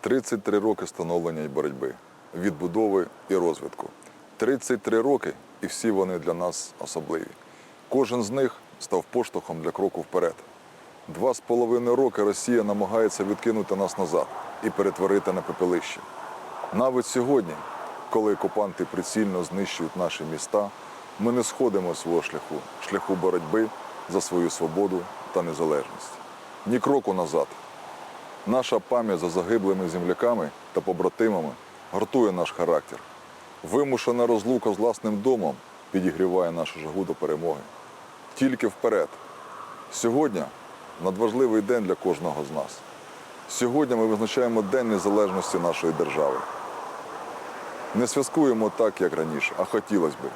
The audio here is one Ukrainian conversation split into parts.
33 роки становлення і боротьби, відбудови і розвитку. 33 роки, і всі вони для нас особливі. Кожен з них став поштовхом для кроку вперед. Два з половиною роки Росія намагається відкинути нас назад і перетворити на пепелище. Навіть сьогодні, коли окупанти прицільно знищують наші міста, ми не сходимо свого шляху, шляху боротьби за свою свободу та незалежність. Ні кроку назад. Наша пам'ять за загиблими земляками та побратимами гартує наш характер. Вимушена розлука з власним домом підігріває нашу жагу до перемоги. Тільки вперед. Сьогодні надважливий день для кожного з нас. Сьогодні ми визначаємо День незалежності нашої держави. Не святкуємо так, як раніше, а хотілося би.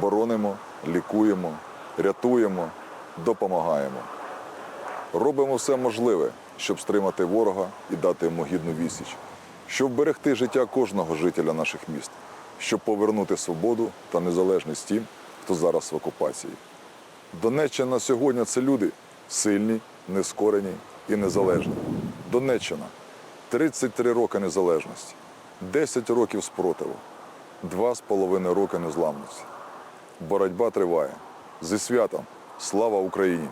Боронимо, лікуємо, рятуємо, допомагаємо. Робимо все можливе, щоб стримати ворога і дати йому гідну відсіч, щоб берегти життя кожного жителя наших міст, щоб повернути свободу та незалежність тим, хто зараз в окупації. Донеччина сьогодні це люди сильні, нескорені і незалежні. Донеччина 33 роки незалежності, 10 років спротиву, 2,5 роки незламності. Боротьба триває. Зі святом! Слава Україні!